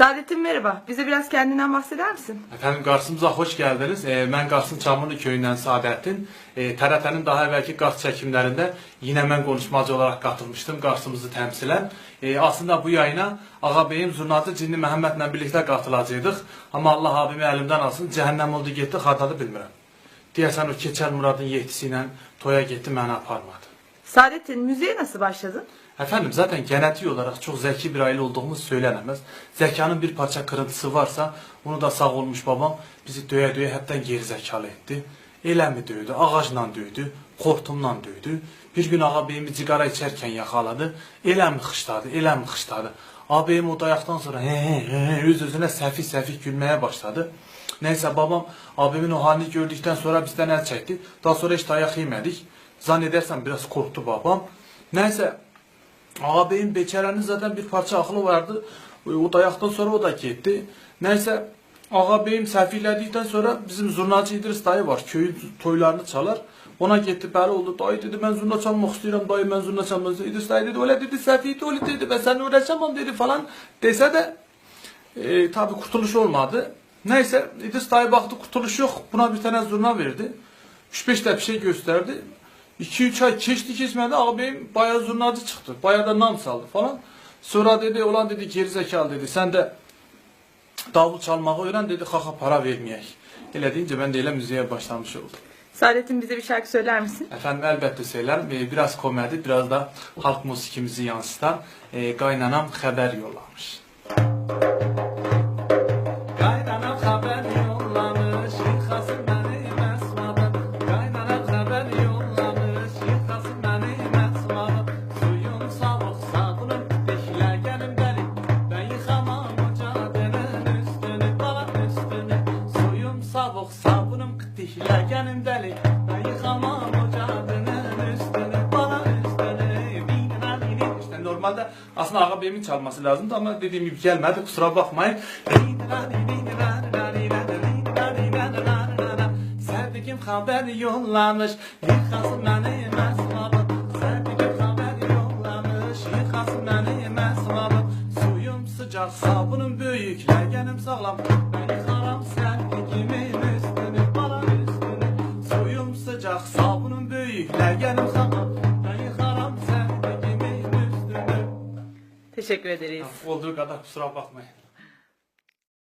Saadettin merhaba. Bize biraz kendinden bahseder misin? Efendim Qarsımıza hoş geldiniz. Ee, mən Qarsın Çamlılı köyündən Saadəttin. Ee, TRT-nin daha əvvəlki Qars çəkimlərində yine mən konuşmacı olarak katılmıştım Qarsımızı təmsilən. Ee, aslında bu yayına Ağabeyim Zurnacı Cinni Məhəmmədlə birlikdə qatılacaqdıq. Amma Allah abimi əlimdən alsın, cəhənnəm oldu getdi, xatadı bilmirəm. Deyəsən o Keçər Muradın yehtisi ilə toya getdi, məni aparmadı. Saadettin müziğe nasıl başladın? Efendim zaten genetik olarak çok zeki bir aile olduğumuz söylenemez. Zekanın bir parça kırıntısı varsa onu da sağ olmuş babam bizi döye döye hepten geri zekalı etti. Elə mi döydü, ağacla döydü, kortumla döydü. Bir gün ağabeyimi cigara içerken yakaladı. Elə mi xışladı, elə mi xışladı. Ağabeyim o dayaktan sonra he he he öz özüne səfih səfih gülmeye başladı. Neyse babam abimin o halini gördükten sonra bizden el çekti. Daha sonra hiç dayak yemedik. Zannedersem biraz korktu babam. Neyse Ağabeyin beçerenin zaten bir parça aklı vardı. O dayaktan sonra o da gitti. Neyse ağabeyim sefilledikten sonra bizim zurnacı İdris dayı var. Köyün toylarını çalar. Ona gitti bəli oldu. Dayı dedi ben zurna çalmak istiyorum. Dayı ben zurna çalmak istiyorum. İdris dayı dedi öyle dedi sefiydi öyle dedi. Ben seninle uğraşamam dedi falan. Dese de e, tabi kurtuluş olmadı. Neyse İdris dayı baktı kurtuluş yok. Buna bir tane zurna verdi. 3-5 de bir şey gösterdi. 2-3 ay geçti geçmedi ağabeyim bayağı zurnacı çıktı. Bayağı da nam saldı falan. Sonra dedi olan dedi gerizekalı dedi sen de davul çalmağı öğren dedi kaka para vermeyek. Elə deyince ben de elə müziğe başlamış oldum. Saadettin bize bir şarkı söyler misin? Efendim elbette söylerim. Ee, Biraz komedi, biraz da halk musikimizi yansıtan e, Qaynanam xəbər yollamış. Qaynanam xəbər yollamış, yıxasın məni bəli. Ben yıxamam o cadenin üstünü, bala üstünü. Bini bini. İşte normalde aslında ağa beyimin çalması lazımdı ama dediğim gibi gelmedi kusura bakmayın. Sevdiğim haber yollamış Yıkasın beni mesvabı Sevdiğim haber yollamış Yıkasın beni mesvabı Suyum sıcak sabunum büyük Legenim sağlam Ben yıkarım sevdiğimin Suyum sıcak sabunum büyük Legenim sağlam Ben yıkarım sevdiğimin üstünü Teşekkür ederiz. Olduğu kadar kusura bakmayın